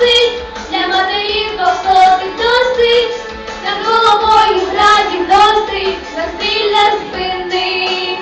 носить, для матерів посотих досить над головою градів досить насилля спини.